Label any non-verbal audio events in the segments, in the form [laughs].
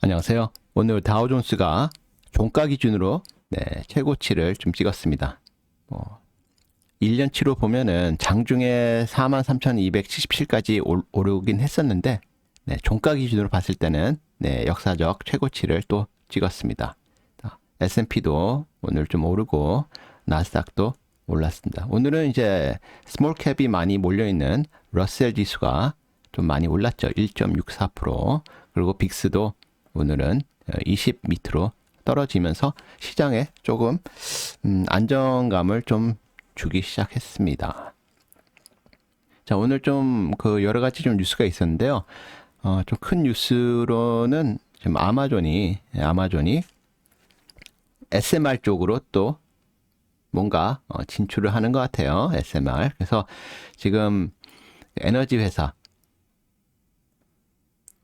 안녕하세요. 오늘 다우존스가 종가 기준으로 네, 최고치를 좀 찍었습니다. 뭐 1년치로 보면은 장중에 43,277까지 오르긴 했었는데 네, 종가 기준으로 봤을 때는 네, 역사적 최고치를 또 찍었습니다. S&P도 오늘 좀 오르고 나스닥도 올랐습니다. 오늘은 이제 스몰 캡이 많이 몰려 있는 러셀 지수가 좀 많이 올랐죠. 1.64% 그리고 빅스도 오늘은 20 밑으로 떨어지면서 시장에 조금 음, 안정감을 좀 주기 시작했습니다. 자, 오늘 좀 그 여러 가지 좀 뉴스가 있었는데요. 어, 좀 큰 뉴스로는 지금 아마존이 아마존이 SMR 쪽으로 또 뭔가 어, 진출을 하는 것 같아요. SMR. 그래서 지금 에너지 회사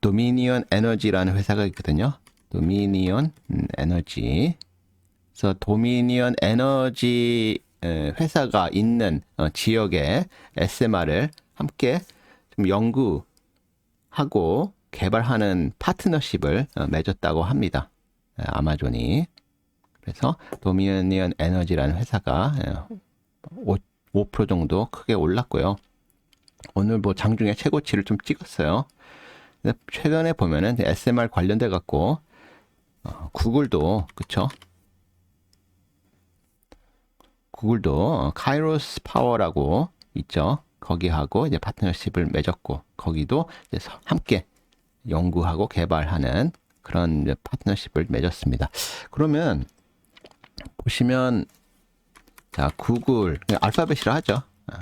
도미니언 에너지라는 회사가 있거든요. 도미니언 음, 에너지. 그래서 도미니언 에너지 회사가 있는 어, 지역에 SMR을 함께 좀 연구하고 개발하는 파트너십을 어, 맺었다고 합니다. 아마존이. 그래서 도미니언 에너지라는 회사가 5, 5% 정도 크게 올랐고요. 오늘 뭐 장중에 최고치를 좀 찍었어요. 최근에 보면은 SMR 관련돼 갖고 어, 구글도 그쵸? 구글도 카이로스 파워라고 있죠. 거기하고 이제 파트너십을 맺었고 거기도 함께 연구하고 개발하는 그런 파트너십을 맺었습니다. 그러면 보시면 자 구글 알파벳이라 하죠. 어,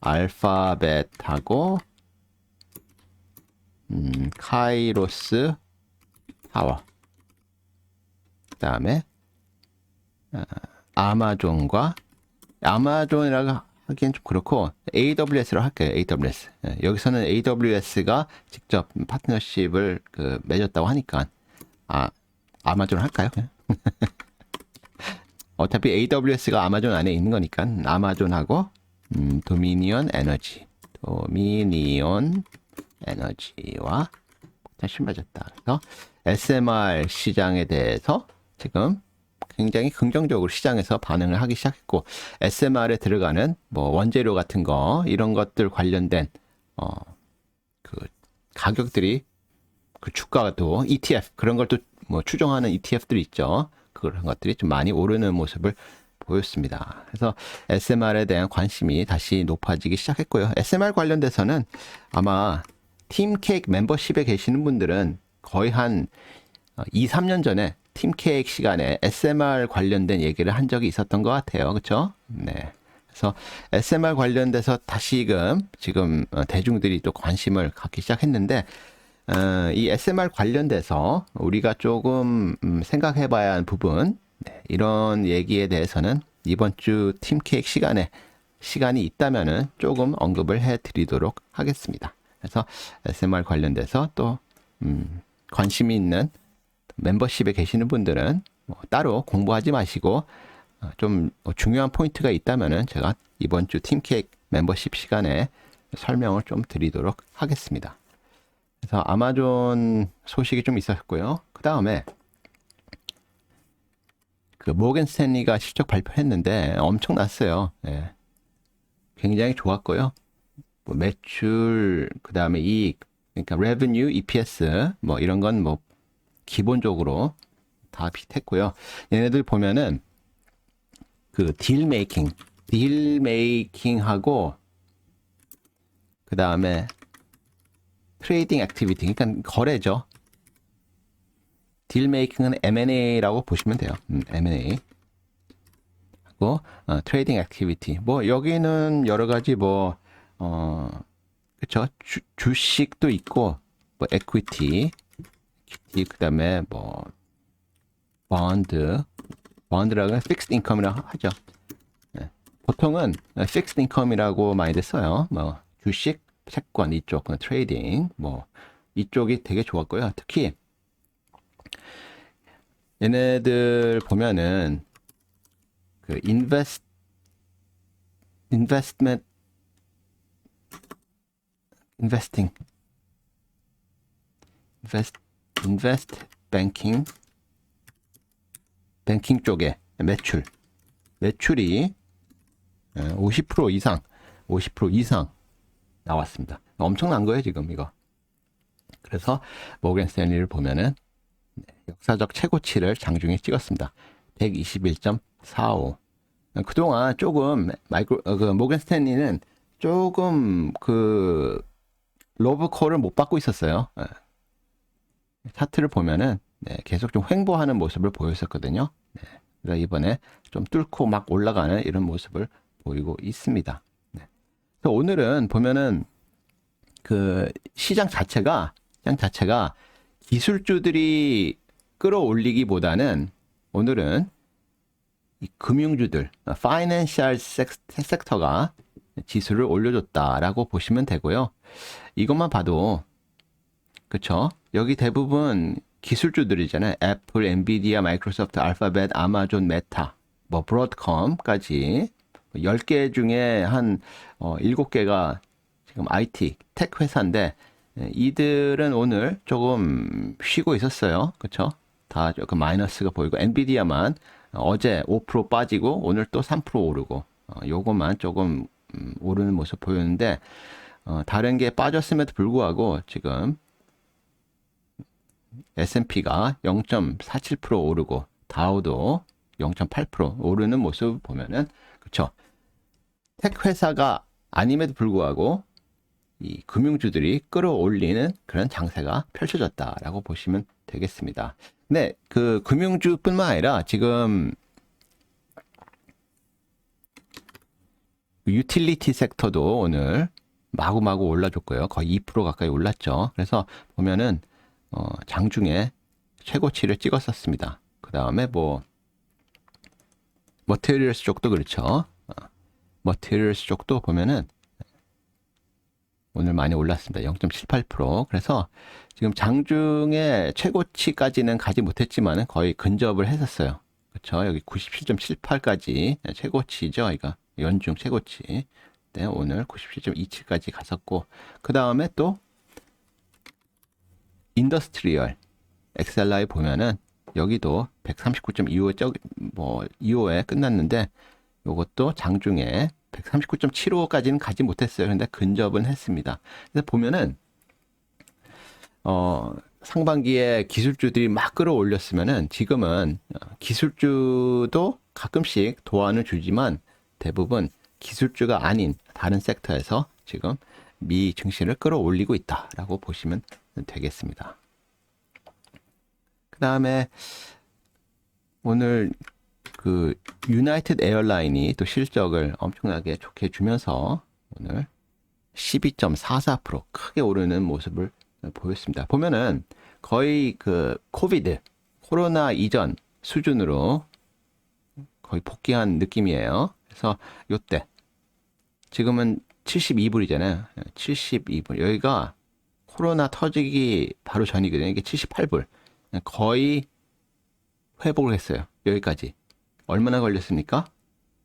알파벳하고 음, 카이로스 파워. 그 다음에 어, 아마존과 아마존이라고 하기엔 좀 그렇고 AWS로 할게요. AWS. 예, 여기서는 AWS가 직접 파트너십을 그 맺었다고 하니까 아 아마존 할까요? [laughs] 어차피 AWS가 아마존 안에 있는 거니까 아마존하고 음, 도미니언 에너지 도미니언 에너지와 다시 맞았다. 그래서 SMR 시장에 대해서 지금 굉장히 긍정적으로 시장에서 반응을 하기 시작했고 SMR에 들어가는 뭐 원재료 같은 거 이런 것들 관련된 어 그 가격들이 그 주가도 ETF 그런 걸 또 뭐 추종하는 ETF들이 있죠. 그런 것들이 좀 많이 오르는 모습을 보였습니다. 그래서 SMR에 대한 관심이 다시 높아지기 시작했고요. SMR 관련돼서는 아마 팀케이크 멤버십에 계시는 분들은 거의 한 2, 어, 3년 전에 팀케이크 시간에 SMR 관련된 얘기를 한 적이 있었던 것 같아요. 그렇죠? 네. 그래서 SMR 관련돼서 다시금 지금 어, 대중들이 또 관심을 갖기 시작했는데 어, 이 SMR 관련돼서 우리가 조금 음, 생각해봐야 하는 부분 네, 이런 얘기에 대해서는 이번 주 팀케이크 시간에 시간이 있다면은 조금 언급을 해드리도록 하겠습니다. 그래서 SMR 관련돼서 또 음, 관심이 있는 멤버십에 계시는 분들은 뭐 따로 공부하지 마시고 어, 좀뭐 중요한 포인트가 있다면은 제가 이번 주 팀케이크 멤버십 시간에 설명을 좀 드리도록 하겠습니다. 그래서 아마존 소식이 좀 있었고요. 그 다음에 그 모겐 스탠리가 실적 발표했는데 엄청 났어요. 예. 굉장히 좋았고요. 뭐 매출 그 다음에 이익 그러니까 revenue, EPS 뭐 이런 건 뭐 기본적으로 다 비슷했고요. 얘네들 보면은 그 딜 메이킹, 딜 메이킹하고 그 다음에 트레이딩 액티비티, 그러니까 거래죠. 딜 메이킹은 M&A라고 보시면 돼요. 음, M&A. 하고 어, 트레이딩 액티비티. 뭐 여기는 여러 가지 뭐 어, 그쵸. 주, 주식도 있고, 뭐, 에퀴티, 그 다음에 뭐, 본드, 본드라고 픽스드 인컴이라고 하죠. 네. 보통은 픽스드 인컴이라고 많이들 써요. 뭐, 주식, 채권 이쪽, 트레이딩, 뭐, 이쪽이 되게 좋았고요. 특히, 얘네들 보면은, 그, 인베스트, 인베스트먼트 investing invest invest 뱅킹 뱅킹 쪽에 매출 매출이 50% 이상 50% 이상 나왔습니다. 엄청난 거예요 지금 이거. 그래서 모건 스탠리를 보면은 네, 역사적 최고치를 장중에 찍었습니다. 121.45. 그동안 조금 마이크로 어, 그 모건 스탠리는 조금 그 로브콜을 못 받고 있었어요. 예. 차트를 보면은 네, 계속 좀 횡보하는 모습을 보였었거든요. 네, 그래서 이번에 좀 뚫고 막 올라가는 이런 모습을 보이고 있습니다. 네. 그래서 오늘은 보면은 그 시장 자체가 시장 자체가 기술주들이 끌어올리기보다는 오늘은 이 금융주들, 파이낸셜 섹터가 지수를 올려줬다라고 보시면 되고요. 이것만 봐도 그쵸? 여기 대부분 기술주들이잖아요. 애플, 엔비디아, 마이크로소프트, 알파벳, 아마존, 메타, 뭐 브로드컴까지 10개 중에 한 어, 7개가 지금 IT, 텍 회사인데 예, 이들은 오늘 조금 쉬고 있었어요. 그쵸? 다 조금 마이너스가 보이고 엔비디아만 어제 5% 빠지고 오늘 또 3% 오르고 어, 요것만 조금 음, 오르는 모습 보였는데 어, 다른 게 빠졌음에도 불구하고 지금 S&P가 0.47% 오르고 다우도 0.8% 오르는 모습 보면은 그쵸 텍 회사가 아님에도 불구하고 이 금융주들이 끌어올리는 그런 장세가 펼쳐졌다라고 보시면 되겠습니다. 네, 그 금융주뿐만 아니라 지금 유틸리티 섹터도 오늘 마구마구 올라줬고요. 거의 2% 가까이 올랐죠. 그래서 보면은 어, 장중에 최고치를 찍었었습니다. 그 다음에 뭐 머테리얼스 쪽도 그렇죠. 어, 머테리얼스 쪽도 보면은 오늘 많이 올랐습니다. 0.78%. 그래서 지금 장중에 최고치까지는 가지 못했지만 거의 근접을 했었어요. 그렇죠. 여기 97.78까지 최고치죠. 이거 연중 최고치. 네, 오늘 97.27까지 갔었고 그 다음에 또 인더스트리얼 엑셀라이 보면은 여기도 139.25에 뭐 2호에 끝났는데 요것도 장중에 139.75까지는 가지 못했어요. 근데 근접은 했습니다. 그래서 보면은 어 상반기에 기술주들이 막 끌어올렸으면은 지금은 기술주도 가끔씩 도안을 주지만 대부분 기술주가 아닌 다른 섹터에서 지금 미 증시를 끌어올리고 있다라고 보시면 되겠습니다. 그 다음에 오늘 그 유나이티드 에어라인이 또 실적을 엄청나게 좋게 주면서 오늘 12.44% 크게 오르는 모습을 보였습니다. 보면은 거의 그 코비드 코로나 이전 수준으로 거의 복귀한 느낌이에요. 그래서 요때 지금은 72불이잖아요. 72불. 여기가 코로나 터지기 바로 전이거든요. 이게 78불. 거의 회복을 했어요. 여기까지. 얼마나 걸렸습니까?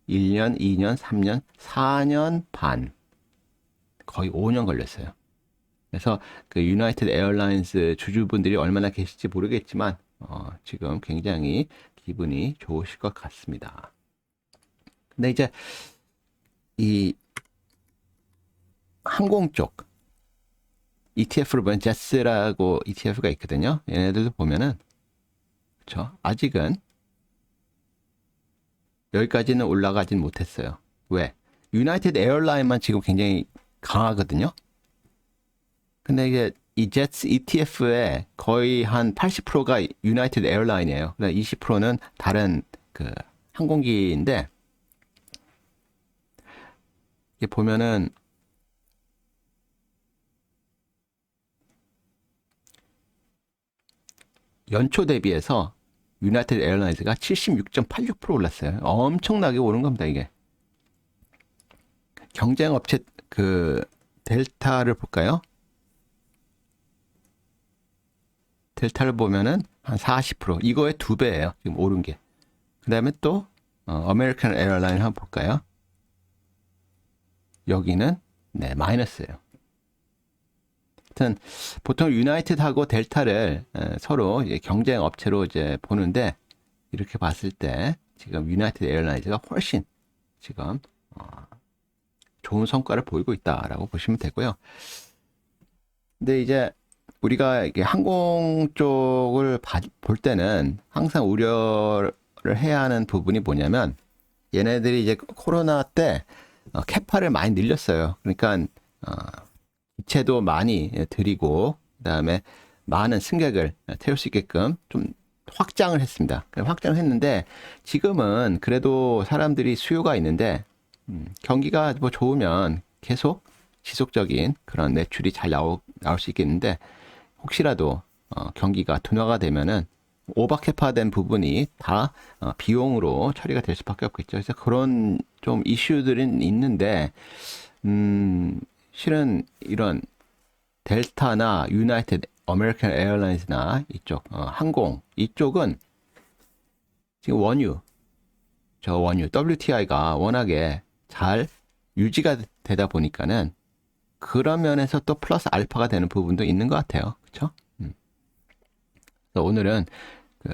1년, 2년, 3년, 4년 반. 거의 5년 걸렸어요. 그래서 그 유나이티드 에어라인스 주주분들이 얼마나 계실지 모르겠지만 어, 지금 굉장히 기분이 좋으실 것 같습니다. 근데 이제 이 항공 쪽 ETF로 보면 제스라고 ETF가 있거든요. 얘네들도 보면은 그렇죠. 아직은 여기까지는 올라가진 못했어요. 왜? 유나이티드 에어라인만 지금 굉장히 강하거든요. 근데 이게 이 제츠 ETF의 거의 한 80%가 유나이티드 에어라인이에요. 20%는 다른 그 항공기인데 이게 보면은 연초 대비해서 유나이티드 에어라인스가 76.86% 올랐어요. 엄청나게 오른 겁니다, 이게. 경쟁 업체 그 델타를 볼까요? 델타를 보면은 한 40% 이거의 두 배예요. 지금 오른 게. 그다음에 또 어, 아메리칸 에어라인 한번 볼까요? 여기는 네, 마이너스예요. 하여튼 보통 유나이티드하고 델타를 에, 서로 경쟁 업체로 이제 보는데 이렇게 봤을 때 지금 유나이티드 에어라인즈가 훨씬 지금 어, 좋은 성과를 보이고 있다라고 보시면 되고요. 근데 이제 우리가 이게 항공 쪽을 봐- 볼 때는 항상 우려를 해야 하는 부분이 뭐냐면 얘네들이 이제 코로나 때 어, 캐파를 많이 늘렸어요. 그러니까 어, 기체도 많이 드리고 그다음에 많은 승객을 태울 수 있게끔 좀 확장을 했습니다. 확장을 했는데 지금은 그래도 사람들이 수요가 있는데 음, 경기가 뭐 좋으면 계속 지속적인 그런 매출이 잘 나오, 나올 수 있겠는데 혹시라도 어, 경기가 둔화가 되면은 오버캐파된 부분이 다 어, 비용으로 처리가 될 수밖에 없겠죠. 그래서 그런 좀 이슈들은 있는데 음, 실은 이런 델타나 유나이티드 아메리칸 에어라인스나 이쪽 어, 항공 이쪽은 지금 원유 저 원유 WTI가 워낙에 잘 유지가 되다 보니까는 그런 면에서 또 플러스 알파가 되는 부분도 있는 것 같아요. 그렇죠? 그래서 오늘은 그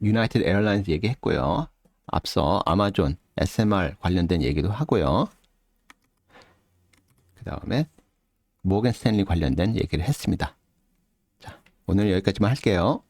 유나이티드 에어라인스 얘기했고요. 앞서 아마존 SMR 관련된 얘기도 하고요. 그 다음에 모건 스탠리 관련된 얘기를 했습니다. 자, 오늘 여기까지만 할게요.